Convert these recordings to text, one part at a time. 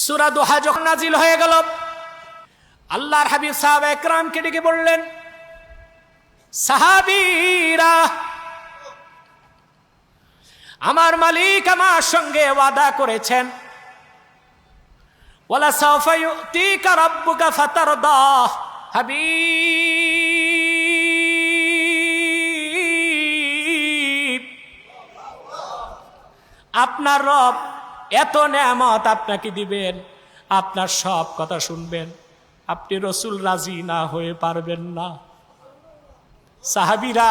সুরা দোহা যখন নাজিল হয়ে গেল, আল্লাহর হাবিব সাহাব একরামকে ডেকে বললেন, সাহাবিরা, আমার মালিক আমার সঙ্গে ওয়াদা করেছেন। ওয়ালা সাউফা ইউতিকা রাব্বুকা ফাতারদা, হাবিব। আপনার রব এত নেয়ামত আপনাকে দিবেন, আপনার সব কথা শুনবেন। আপনি রসুল রাজি না হয়ে পারবেন না। সাহাবিরা,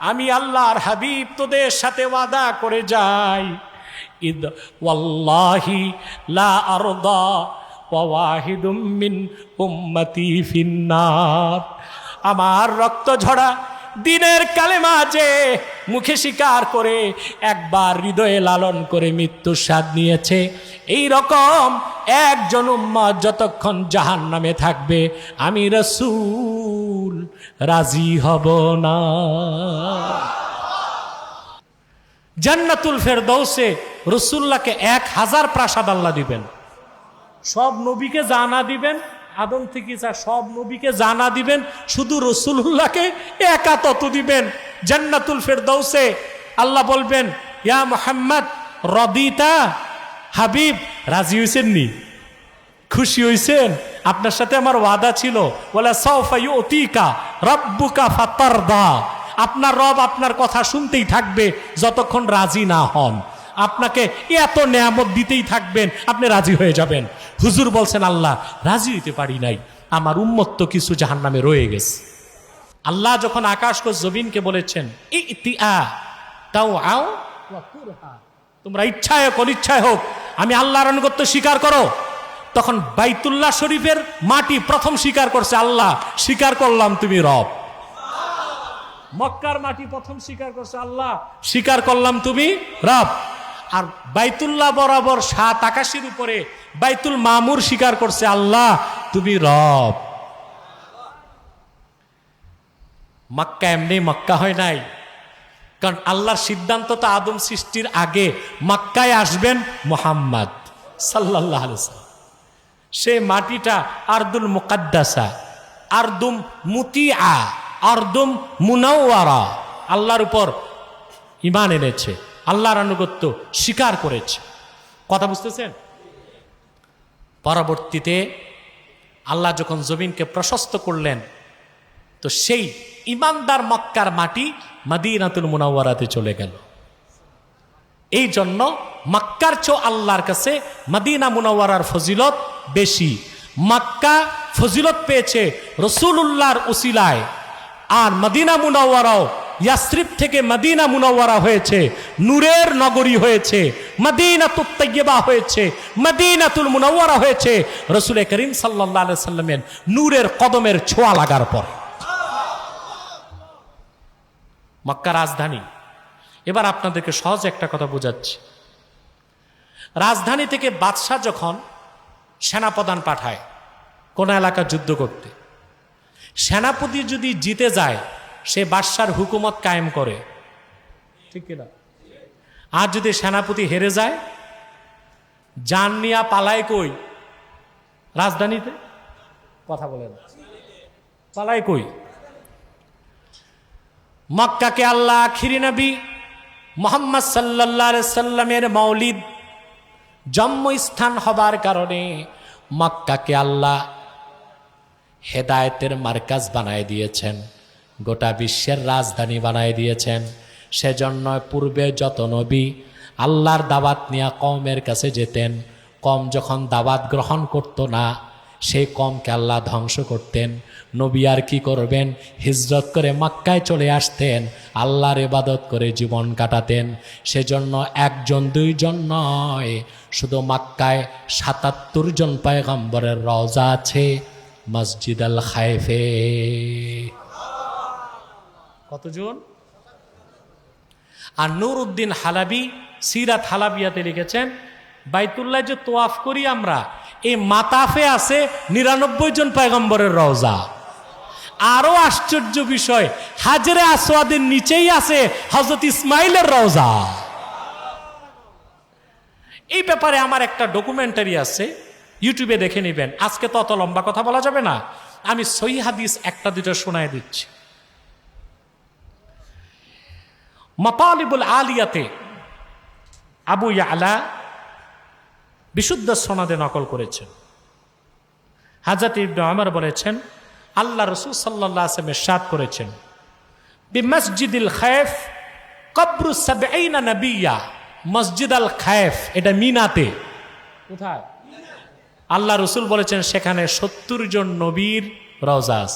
আমি আল্লাহর হাবিব তোদের সাথে ওয়াদা করে যাই। আমার রক্ত ঝরা দিনের কালেমা যে মুখে স্বীকার করে, একবার হৃদয়ে লালন করে মৃত্যুর স্বাদ নিয়েছে। এই রকম একজন উম্মত যতক্ষণ জাহান নামে থাকবে, আমি রসুল, রাজি হব না। জান্নাতুল ফেরদৌসে রসুল্লাহকে এক হাজার প্রাসাদ আল্লাহ দিবেন। সব নবীকে জানা দিবেন আদম থেকে যা সব নবীকে জানা দিবেন, শুধু রসুল্লাহকে একা তত দিবেন। জান্নাতুল ফেরদৌসে আল্লাহ বলবেন, ইয়া মোহাম্মদ, রদিতা, হাবিব, রাজি হয়েছেন নি খুশি হয়েছেন আপনার সাথে আমার ওয়াদা ছিল বলে সৌফাই অতিকা রব্বুকা ফাতারদা। আপনার রব আপনার কথা শুনতেই থাকবে, যতক্ষণ রাজি না হন। আপনাকে এত নেয়ামত দিতেই থাকবেন, আপনি রাজি হয়ে যাবেন। হুজুর বলছেন, আল্লাহ, রাজি হইতে পারি নাই। আমার উম্মত্ত কিছু জাহান নামে রয়ে গেছে। আল্লাহ যখন আকাশ কো জবিনকে বলেছেন তাও আও তোমরা ইচ্ছায় হোক, অনিচ্ছায় হোক, আমি আল্লাহর আনুগত্য স্বীকার করো। তখন বাইতুল্লাহ শরীফের মাটি প্রথম স্বীকার করছে, আল্লাহ, স্বীকার করলাম তুমি রব। মক্কার মাটি প্রথম স্বীকার করছে, আল্লাহ, স্বীকার করলাম তুমি রব। আর বাইতুল্লাহ বরাবর সাত আকাশের উপরে বাইতুল মামুর স্বীকার করছে আল্লাহ, তুমি রব। মক্কা এমনি মক্কা হয় নাই। কারণ আল্লাহর সিদ্ধান্ত তো আদম সৃষ্টির আগে মক্কায় আসবেন মোহাম্মদ সাল্লাহ সে মাটিটা আর্দুল মুকাদ্দাসা, আর্দুম মুতিয়া আর্দুম মুনাওয়ারা, আল্লাহর উপর ইমান এনেছে। আল্লাহর আনুগত্য স্বীকার করেছে। কথা বুঝতেছেন? পরবর্তীতে আল্লাহ যখন জমিনকে প্রশস্ত করলেন, তো সেই ইমানদার মক্কার মাটি মাদিনাতুল মুনাওয়ারাতে চলে গেল। এই জন্য মক্কার চো আল্লাহর কাছে মদিনা মুনাওয়ারার ফজিলত বেশি। মক্কা ফজিলত পেয়েছে রসুল উল্লাহর উসিলায়, আর মদিনা মুনাওয়ারাও ইয়াসরিফ থেকে মদিনা মুনাওয়ারা হয়েছে, নূরের নগরী হয়েছে, মদিনাতুত তৈয়বা হয়েছে, মদিনাতুল মুনাওয়ারা হয়েছে। রসুল করিম সাল্লাহ সাল্লামের নূরের কদমের ছোঁয়া লাগার পর। মক্কা রাজধানী। এবার আপনাদেরকে সহজ একটা কথা বোঝাচ্ছি। রাজধানী থেকে বাদশাহ যখন সেনাপ্রধান পাঠায়, কোন এলাকা যুদ্ধ করতে, সেনাপতি যদি জিতে যায় সে বাদশার হুকুমত কায়েম করে। ঠিক কিনা? আর যদি সেনাপতি হেরে যায়, যান নিয়া পালায় কই? রাজধানীতে? কথা বলেন পালায় কই? মক্কাকে আল্লাহ আখিরি নবী মোহাম্মদ সাল্লাহ সাল্লামের মৌলিদ জন্মস্থান হবার কারণে মক্কাকে আল্লাহ হেদায়েতের মার্কাজ বানায় দিয়েছেন। গোটা বিশ্বের রাজধানী বানায় দিয়েছেন। সেজন্য পূর্বে যত নবী আল্লাহর দাওয়াত নিয়ে কমের কাছে যেতেন কম যখন দাওয়াত গ্রহণ করতো না, সেই কমকে আল্লাহ ধ্বংস করতেন। নবী আর কি করবেন? হিজরত করে মাক্কায় চলে আসতেন, আল্লাহর ইবাদত করে জীবন কাটাতেন। সেজন্য একজন, দুইজন নয়, শুধু মাক্কায় সাতাত্তর জন পায়গম্বরের রওজা আছে, মসজিদ আল খাইফে। কতজন? আর নূর উদ্দিন হালাবি, সিরাত হালাবিয়াতে লিখেছেন, বাইতুল্লাহ যে তোয়াফ করি আমরা, এই মাতাফে আছে নিরানব্বই জন পয়গম্বরের রওজা। আরও আশ্চর্য বিষয়, হাজরে আসওয়াদের নিচেই আছে হজরত ইসমাইলের রওজা। এই ব্যাপারে আমার একটা ডকুমেন্টারি আছে ইউটিউবে দেখে নেবেন। আজকে তো অত লম্বা কথা বলা যাবে না। আমি সহি হাদিস একটা দুটো শোনায় দিচ্ছি। মাতালিবুল আলিয়াতে আবু ইয়ালা বিশুদ্ধ সনদে নকল করেছেন। হাজাত ইবনে আমর বলেছেন, আল্লাহ রসুল সাল্লাহ আসলামের সাদ করেছেন, বি মসজিদিল খায়েফ কবরু সাবেইনা নবিয়া। মসজিদ আল খায়েফ, এটা মিনাতে। কোথায়? আল্লাহ রসুল বলেছেন, সেখানে সত্তর জন নবীর রজাস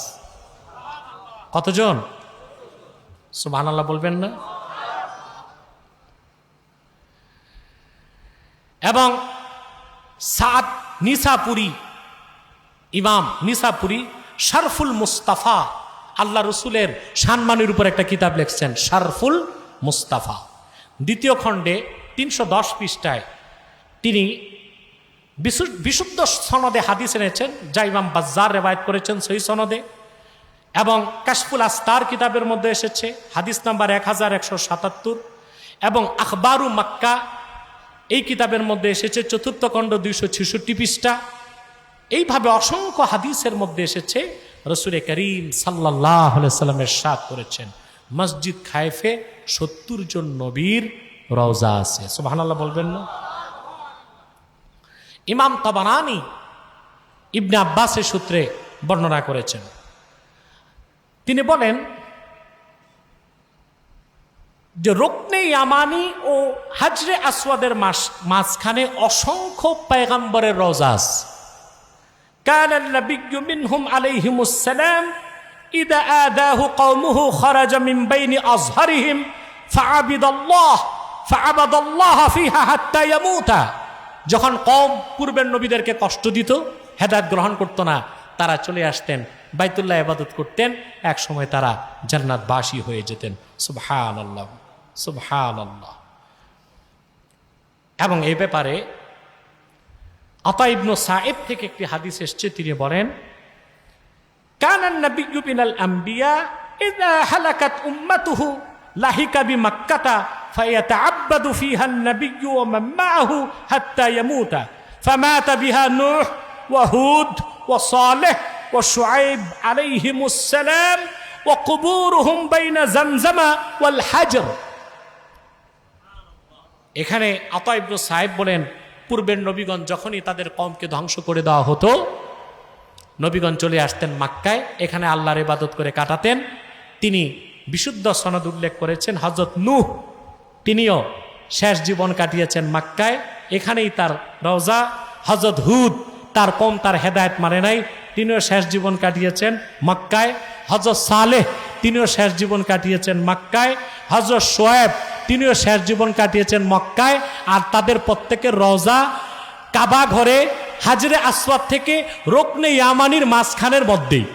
কতজন? সুবহান আল্লাহ বলবেন না। এবং সাদ নিসাপুরি, ইমাম নিসাপুরি শারফুল মুস্তাফা, আল্লাহ রসুলের সম্মানের উপর একটা কিতাব লিখছেন, শারফুল মুস্তাফা। দ্বিতীয় খণ্ডে তিনশো দশ পৃষ্ঠায় তিনি বিশু- বিশুদ্ধ সনদে হাদিস এনেছেন, যা ইমাম বাজ্জার রেবায়ত করেছেন সেই সনদে। এবং কাশফুল আস্তার কিতাবের মধ্যে এসেছে, হাদিস নাম্বার এক হাজার একশো সাতাত্তর। এবং আখবারু মাক্কা এই কিতাবের মধ্যে এসেছে, চতুর্থ খণ্ড দুইশো ছেষট্টি পৃষ্ঠা। এইভাবে অসংখ্য হাদিসের মধ্যে এসেছে রসুরে করিম সাল্লাহ সাল্লামের সাথ করেছেন। মসজিদ খায়েফে সত্তর জন নবীর রওজা আছে। সুবহানাল্লাহ বলবেন না? ইমাম তাবারানি ইবনে আব্বাসের সূত্রে বর্ণনা করেছেন। তিনি বলেন যে রোকনে ইয়ামানি ও হাজরে আসওয়াদের মাস- মাঝখানে অসংখ্য পেগাম্বরের রজাস كان النبي منهم عليهم السلام إذا آذاه قومه خرج من بين أظهرهم فعبد الله فعبد الله فيها حتى يموت যখন কম পূর্বের নবীদেরকে কষ্ট দিত হেদায়ত গ্রহণ করত না তারা চলে আসতেন বাইতুল্লাহ ইবাদত করতেন এক সময় তারা জান্নাতবাসী হয়ে যেতেন সুবহান আল্লাহ সুবহান আল্লাহ এবং এই ব্যাপারে আতা ইবনু সাহেব থেকে একটি হাদিস এসছে তিনি বলেন كان النبي من الأنبياء إذا هلكت أمته لهك بمكة فيتعبد فيها النبي ومن معه حتى يموت فمات بها نوح وهود وصالح وشعيب عليهم السلام وقبورهم بين زمزم والحجر এখানে আতা ইবনু সাহেব বলেন পূর্বের নবীগণ যখনই তাদের কমকে ধ্বংস করে দেওয়া হতো নবীগণ চলে আসতেন মাক্কায় এখানে আল্লাহর ইবাদত করে কাটাতেন তিনি বিশুদ্ধ সনদ উল্লেখ করেছেন হজরত নূহ তিনিও শেষ জীবন কাটিয়েছেন মাক্কায় এখানেই তার রওজা হজরত হুদ তার কম তার হেদায়েত মানে নাই। তিনিও শেষ জীবন কাটিয়েছেন মক্কায়। হজরত সালেহ, তিনিও শেষ জীবন কাটিয়েছেন মক্কায়। হজরত সোয়েব, তিনিও শেষ জীবন কাটিয়েছেন মক্কায়। আর তাদের প্রত্যেকের রওজা কাবা ঘরে হাজরে আসওয়াদ থেকে রোকনে ইয়ামানির মাঝখানের মধ্যেই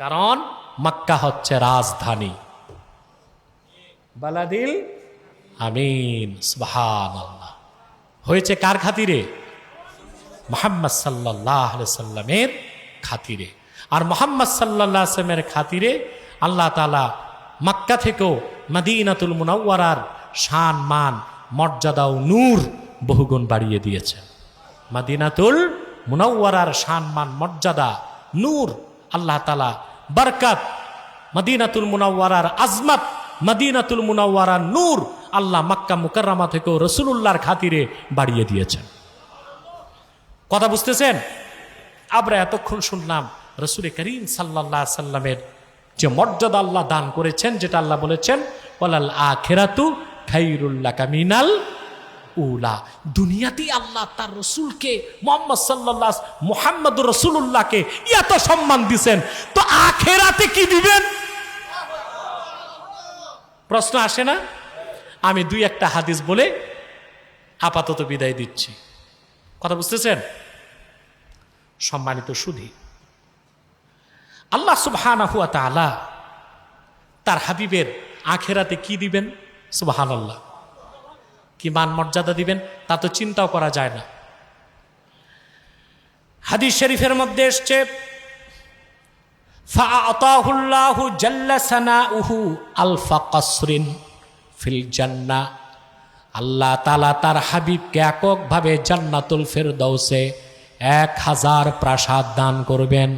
কারণ মক্কা হচ্ছে রাজধানী। বালাদিল আমিন সুবহান আল্লাহ হয়েছে কার খাতিরে? মোহাম্মদ সাল্লাহ সাল্লামের খাতিরে। আর মোহাম্মদ সাল্লাহ আসলামের খাতিরে আল্লাহ তালা মক্কা থেকেও মদিনাতুল মুনাওয়ারার শান, মান, মর্যাদা ও নূর বহুগুণ বাড়িয়ে দিয়েছে। মদিনাতুল মুনাওয়ারার শান, মান, মর্যাদা, নূর আল্লাহ তালা বরকত। মদিনাতুল মুনাওয়ারার আজমত, মদিনাতুল মুনাওয়ারার নূর আল্লাহ মক্কা মুকাররামা থেকেও রসুলুল্লাহর খাতিরে বাড়িয়ে দিয়েছেন। কথা বুঝতেছেন? আমরা এতক্ষণ শুনলাম রসুল করিম সাল্লাহ সাল্লামের যে মর্যাদা আল্লাহ দান করেছেন, যেটা আল্লাহ বলেছেন ওলাল আখেরাতু খাইরুল্লাহ কামিনাল উলা। দুনিয়াতেই আল্লাহ তার রসুলকে মোহাম্মদ সাল্লাহ মোহাম্মদ রসুল্লাহকে এত সম্মান দিছেন। তো আখেরাতে কি দিবেন? প্রশ্ন আসে না? আমি দুই একটা হাদিস বলে আপাতত বিদায় দিচ্ছি। কথা বুঝতেছেন? সম্মানিত সুধী, আল্লাহ সুবহানা হুয়া তার হাবিবের আখেরাতে কি দিবেন? সুবাহান আল্লাহ কি মান মর্যাদা দিবেন? তা তো চিন্তাও করা যায় না। হাদিস শরীফের মধ্যে এসছে ফা আতাহুল্লাহু জাল্লা উহু আলফা কসরিন। ফিল জান্না। আল্লাহ তালা তার হাবিবকে এককভাবে জান্নাতুল ফেরদৌসে এক হাজার প্রাসাদ দান করবেন।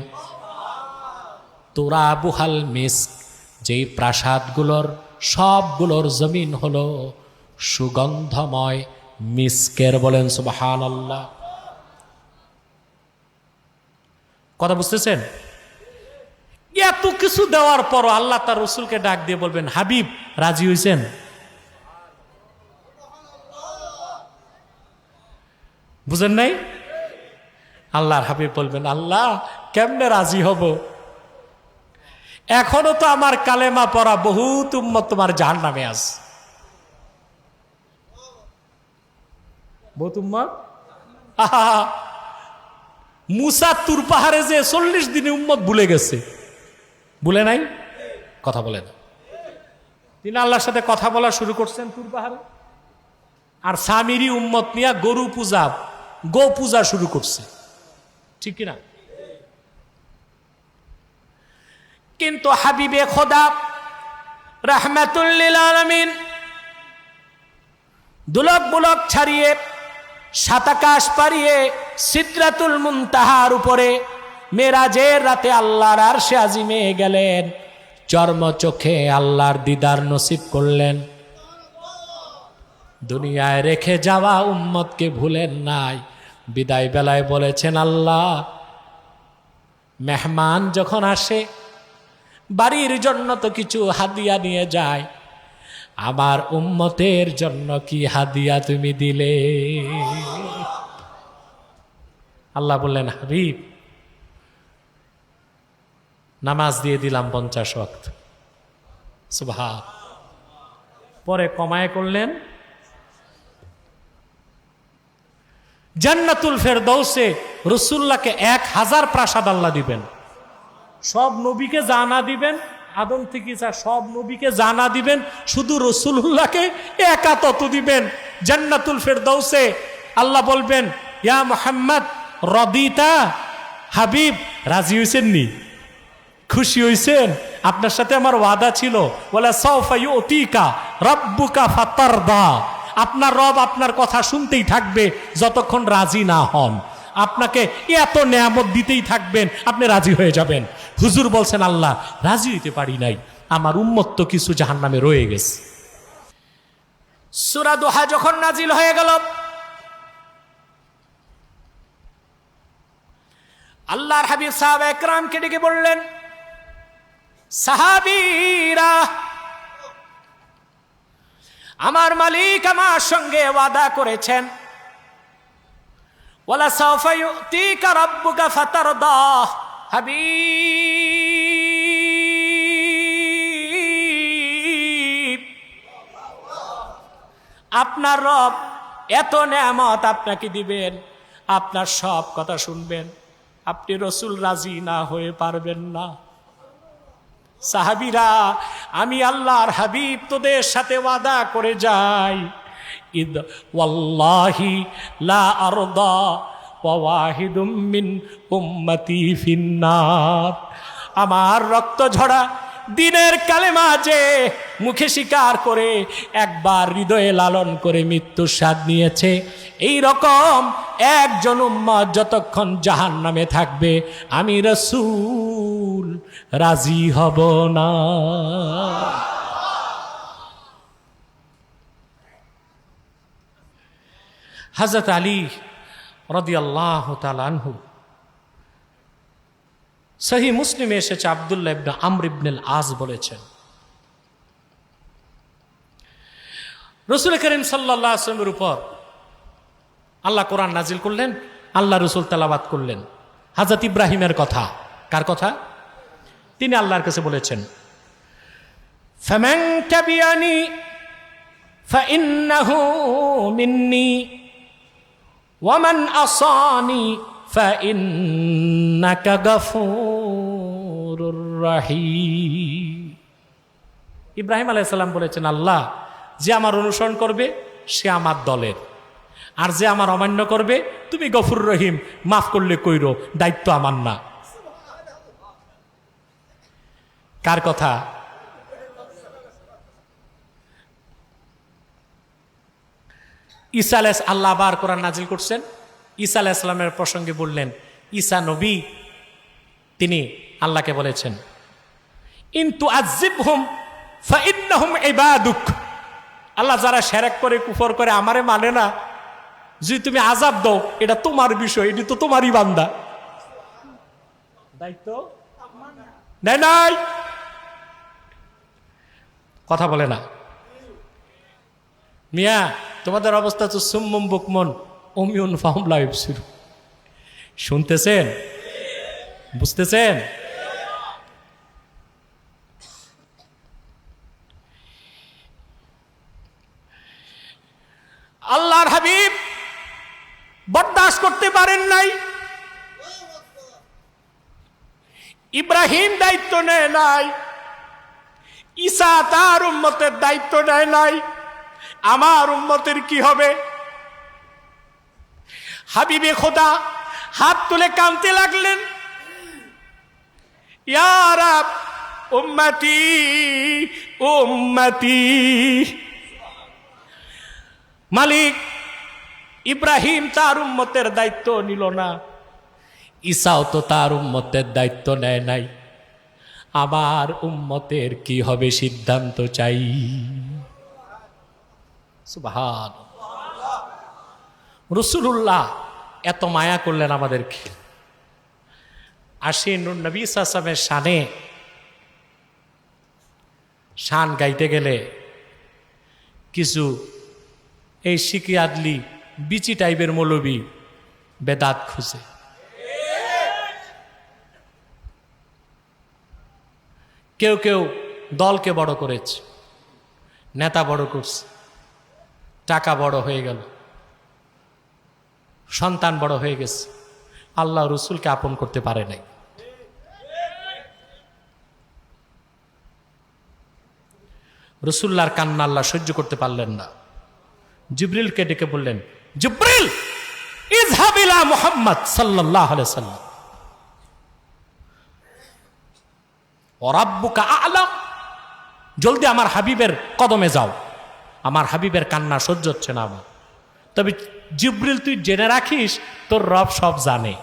তোরা বুহাল মিস যেই প্রাসাদগুলোর সবগুলোর জমিন হলো সুগন্ধময় মিসকের বলেন সুবাহান আল্লাহ কথা বুঝতেছেন? এত কিছু দেওয়ার পরও আল্লাহ তার রসুলকে ডাক দিয়ে বলবেন, হাবিব, রাজি হয়েছেন বুঝেন নাই? আল্লাহর হাবিব বলবেন, আল্লাহ, কেমনে রাজি হব? এখনও তো আমার কালেমা পড়া বহুত উম্মত তোমার জাহান নামে আস বহুত উম্মত? আহা। মুসা তুর পাহাড়ে যে চল্লিশ দিনে উম্মত ভুলে গেছে। ভুলে নাই? কথা বলে না। তিনি আল্লাহর সাথে কথা বলা শুরু করছেন তুর পাহাড়ে। আর স্বামীরই উম্মত নিয়ে গরু পূজা গো পূজা শুরু করছে। ঠিক কিনা? কিন্তু হাবিবে খোদা রাহমাতুল্লিল আলমিন দুলক বুলক ছাড়িয়ে সাতাকাশ পারিয়ে সিদ্রাতুল মুনতাহার উপরে মেরাজের রাতে আল্লাহর আর সে আজিমে গেলেন চর্ম চোখে আল্লাহর দিদার নসিব করলেন। দুনিয়ায় রেখে যাওয়া উম্মতকে ভুলেন নাই। বিদায় বেলায় বলেছেন, আল্লাহ, মেহমান যখন আসে, বাড়ির জন্য তো কিছু হাদিয়া নিয়ে যায়। আমার উম্মতের জন্য কি হাদিয়া তুমি দিলে? আল্লাহ বললেন, হাবিব, নামাজ দিয়ে দিলাম পঞ্চাশ ওয়াক্ত। সুভা পরে কমায় করলেন জান্নাতুল ফেরদৌসে রসুল্লাহকে এক হাজার প্রাসাদ আল্লাহ দিবেন। সব নবীকে জানা দিবেন, আদম থেকে সব নবীকে জানা দিবেন, শুধু রসুল্লাহকে একা তত দিবেন। জান্নাতুল ফেরদৌসে আল্লাহ বলবেন, ইয়া মোহাম্মদ, রদিতা, হাবিব, রাজি হয়েছেন নি? খুশি হয়েছেন আপনার সাথে আমার ওয়াদা ছিল বলে সৌফাই অতিকা রব্বুকা ফাতারদা। আপনার রব আপনার কথা শুনতেই থাকবে যতক্ষণ রাজি না হন। আপনাকে এত নেয়ামত দিতেই থাকবেন, আপনি রাজি হয়ে যাবেন। হুজুর বলছেন, আল্লাহ, রাজি হইতে পারি নাই। আমার উম্মত্ত কিছু জাহান নামে রয়ে গেছে। সুরা দোহা যখন নাজিল হয়ে গেল, আল্লাহর হাবিব সাহাব একরামকে ডেকে বললেন, সাহাবীরা আমার মালিক আমার সঙ্গে ওয়াদা করেছেন। ওয়ালা আপনার রব এত নেয়ামত আপনাকে দিবেন, আপনার সব কথা শুনবেন। আপনি রসুল রাজি না হয়ে পারবেন না। সাহাবিরা, আমি আল্লাহর হাবিব তোদের সাথে ওয়াদা করে যাই। ইদ ওয়াল্লাহি লা আরদা ওয়াহিদুম মিন উম্মতি ফিন্নার। আমার রক্ত ঝরা দিনের কালেমা যে মুখে স্বীকার করে একবার হৃদয়ে লালন করে মৃত্যুর স্বাদ নিয়েছে, এই রকম একজন উম্মত যতক্ষণ জাহান নামে থাকবে, আমি রসুল। রাজি হব না। হজরত আলী রদি আল্লাহ তালানহু সহি মুসলিমে এসেছে আবদুল্লাহ ইবনে আমর ইবনুল আজ বলেছেন। রসুল করিম সাল্লাহ আসলামের উপর আল্লাহ কোরআন নাজিল করলেন, আল্লাহ রসুল তালাবাদ করলেন। হাজরত ইব্রাহিমের কথা, কার কথা? তিনি আল্লাহর কাছে বলেছেন فمن تبعني فإنه مني ومن أصاني فإنك غفور رحيم ইব্রাহিম আলাইসাল্লাম বলেছেন আল্লাহ যে আমার অনুসরণ করবে সে আমার দলের আর যে আমার অমান্য করবে তুমি গফুর রহিম মাফ করলে কইরো দায়িত্ব আমার না কার কথা? ঈসা আলাহ আল্লাহ আবার কোরআন নাজিল করছেন। ঈসা আলাহ ইসলামের প্রসঙ্গে বললেন, ঈসা নবী, তিনি আল্লাহকে বলেছেন ইন্তু আজিবহুম ফাইন্নাহুম ইবাদুক। আল্লাহ যারা সেরেক করে, কুফর করে, আমারে মানে না। যদি তুমি আজাব দাও, এটা তোমার বিষয়, এটি তো তোমারই বান্দা। দায়িত্ব? নাই নাই। কথা বলে না। মিয়া, তোমাদের অবস্থা তো সুম্মম বুকমন, অমিউন ফাহম লাইভ শুরু। শুনতেছেন? বুঝতেছেন? আল্লাহর হাবিব বরদাস্ত করতে পারেন নাই। ইব্রাহিম দায়িত্ব নেয় নাই। তার উম্মতের দায়িত্ব নেয় নাই। আমার উম্মতের কি হবে? হাবিবে খোদা হাত তুলে কাঁদতে লাগলেন। উম্মতি উম্মতি। মালিক ইব্রাহিম তার উম্মতের দায়িত্ব নিল না। ঈসাও তো তার উম্মতের দায়িত্ব নেয় নাই। আমার উম্মতের কি হবে সিদ্ধান্ত চাই? সুবহান রসুল্লাহ এত মায়া করলেন আমাদেরকে। আসি নুর নবী সাসামের শানে শান গাইতে গেলে কিছু এই শিকি আদলি, বিচি টাইপের মৌলবী বেদাত খুঁজে। কেউ কেউ দলকে বড় করেছে, নেতা বড় করছে, টাকা বড় হয়ে গেল, সন্তান বড় হয়ে গেছে, আল্লাহ রসুলকে আপন করতে পারে নাই। রসুল্লার কান্না আল্লাহ সহ্য করতে পারলেন না। জিব্রিলকে ডেকে বললেন, জিব্রিল ইজহাবিলা মোহাম্মদ সাল্লাহ সাল্লাম। অরাব্বুকা আলাম জলদি আমার হাবিবের কদমে যাও। আমার হাবিবের কান্না সহ্য হচ্ছে না আমার। তবে জিব্রিল, তুই জেনে রাখিস, তোর রব সব জানে।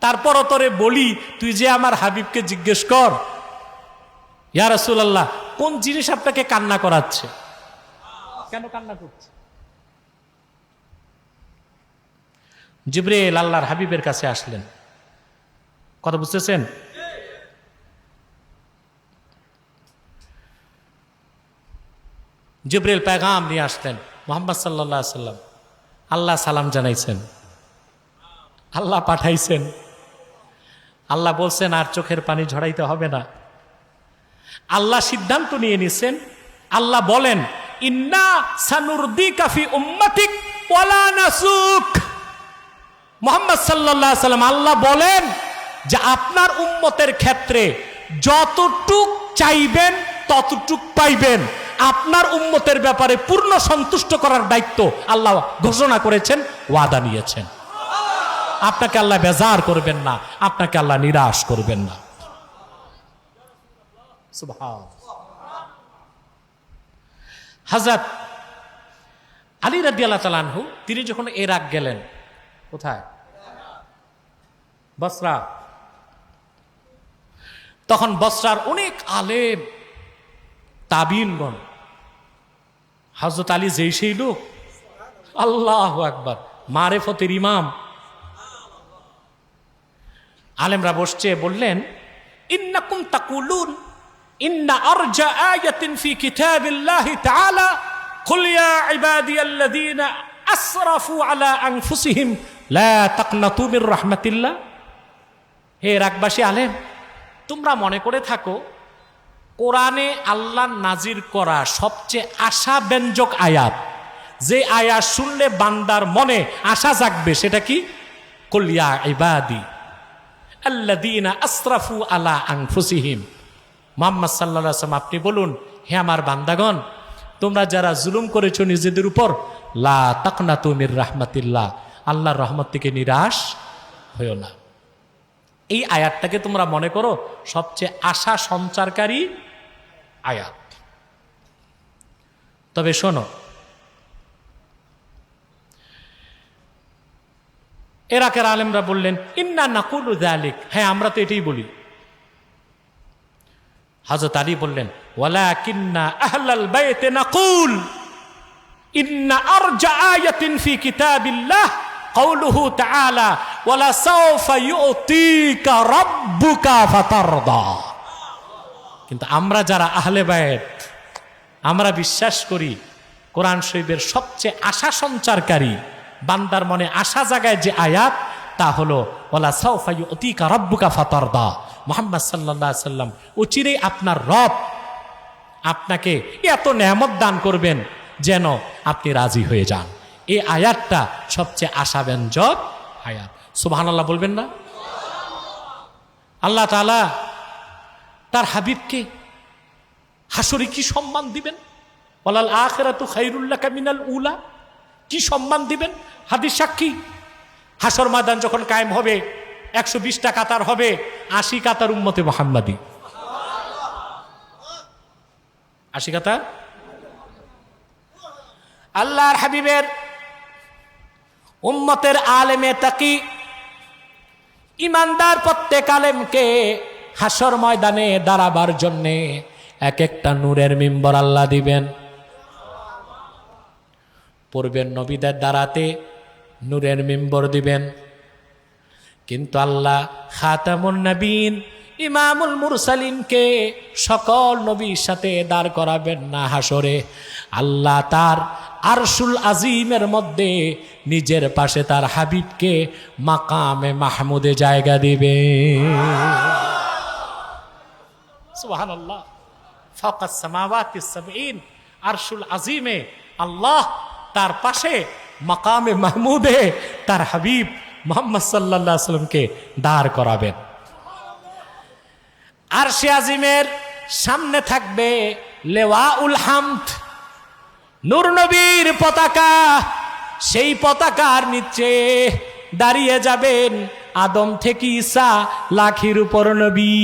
তারপরও তোরে বলি, তুই যে আমার হাবিবকে জিজ্ঞেস কর। ইয়া রাসূলুল্লাহ, কোন জিনিস আপনাকে কান্না করাচ্ছে? কেন কান্না করছে? জিব্রেল আল্লাহর হাবিবের কাছে আসলেন। কথা বুঝতেছেন? জিব্রেল পেগাম নিয়ে আসলেন, মোহাম্মদ সাল্লাহ সাল্লাম। আল্লাহ সালাম জানাইছেন। আল্লাহ পাঠাইছেন। আল্লাহ বলছেন, আর চোখের পানি ঝরাইতে হবে না। আল্লাহ সিদ্ধান্ত নিয়ে নিছেন। আল্লাহ বলেন, ইন্না সানুরদি কাফি উম্মাতিক ওয়ালা নাসুক। মোহাম্মদ সাল্লাহ সাল্লাম, আল্লাহ বলেন যে আপনার উম্মতের ক্ষেত্রে যতটুক চাইবেন, ততটুক পাইবেন। আপনার উম্মতের ব্যাপারে পূর্ণ সন্তুষ্ট করার দায়িত্ব আল্লাহ ঘোষণা করেছেন, ওয়াদা নিয়েছেন। আপনাকে আল্লাহ বেজার করবেন না, আপনাকে আল্লাহ নিরাশ করবেন না। হাজাত আলী রাদি আল্লাহ তালানহু তিনি যখন এরাক গেলেন কোথায়? বসরা। তখন বসরার অনেক আলেম, তাবিনগণ। হজরত আলী যেই সেই লোক। আল্লাহ একবার মারেফতের ইমাম। আলেমরা বসছে, বললেন, ইন্নাকুম তাকুলুন, ইন্না আরজা আয়াতিন ফি কিতাবিল্লাহি তাআলা, কুল ইয়া ইবাদিয়াল্লাযীনা আসরাফু আলা আনফুসিহিম লা তাকনাতু মির রাহমাতিল্লাহ। হে রাগবাসী আলেম, তোমরা মনে করে থাকো, কোরআনে আল্লাহ নাজির করা সবচেয়ে আশা ব্যঞ্জক আয়াত। যে আয়াত শুনলে বান্দার মনে আশা জাগবে, সেটা কি? কলিয়া ইবাদি আল্লাদিনা আসরাফু আলা আংফুসিহিম মোহাম্মদ সাল্লাহ আসলাম আপনি বলুন, হে আমার বান্দাগণ, তোমরা যারা জুলুম করেছ নিজেদের উপর, লা তাকনা তুমির রাহমাতিল্লাহ আল্লাহর রহমত থেকে নিরাশ হইও না। এই আয়াতটাকে তোমরা মনে করো সবচেয়ে আশা সঞ্চারকারী আয়াত। তবে শোনো, এরাকের আলেমরা বললেন, ইন্না নাকুল দালিক হ্যাঁ আমরা তো এটাই বলি। হাজরত আলী বললেন ওয়ালা কিন্না আহলাল বাইতে নাকুল। ইন্না আরজা আয়াতিন ফি কিতাবিল্লাহ। কওলুহু তাআলা, ওয়ালা সাওফা ইউতিকা রাব্বুকা কিন্তু আমরা যারা আহলে বায়েত আমরা বিশ্বাস করি কোরআন শরীফের সবচেয়ে আশা সঞ্চারকারী, বান্দার মনে আশা জাগায় যে আয়াত, তা হলো ওলা সাউফাই অতিকা রব্বুকা ফাতারদা। মোহাম্মদ সাল্লাহ সাল্লাম অচিরেই আপনার রব আপনাকে এত নেয়ামত দান করবেন যেন আপনি রাজি হয়ে যান। এই আয়াতটা সবচেয়ে আশাব্যঞ্জক আয়াত। সুবহানাল্লাহ বলবেন না? আল্লাহ তাআলা তার হাবিবকে হাসরে কি সম্মান দিবেন? ওলাল আখেরাতু খাইরুল্লাহ কামিনাল উলা। কি সম্মান দিবেন? হাদিস সাক্ষী। হাসর ময়দান যখন কায়েম হবে, একশো বিশটা কাতার হবে, আশি কাতার উম্মতে মোহাম্মদী। আশি কাতার? আল্লাহর হাবিবের উম্মতের আলেমে তাকি। ইমানদার প্রত্যেক আলেমকে হাসর ময়দানে দাঁড়াবার জন্যে এক একটা নূরের মিম্বর আল্লাহ দিবেন। পূর্বের নবীদের দাঁড়াতে নূরের মিম্বর দিবেন। কিন্তু আল্লাহ খাতামুন নবীন, ইমামুল মুরসালিনকে সকল নবীর সাথে দাঁড় করাবেন না হাসরে। আল্লাহ তার আরশুল আজিমের মধ্যে নিজের পাশে তার হাবিবকে মাকামে মাহমুদে জায়গা দিবে। আরশুল আজিমে আল্লাহ তার পাশে মাকামে মাহমুদে তার হাবিব মোহাম্মদ সাল্লাহ সাল্লামকে দাঁড় করাবেন। আর সে আজিমের সামনে থাকবে লেওয়া উল হামদ। নবীর পতাকা সেই পতাকার নিচে দাঁড়িয়ে যাবেন আদম থেকে ঈসা লাখির উপর নবী।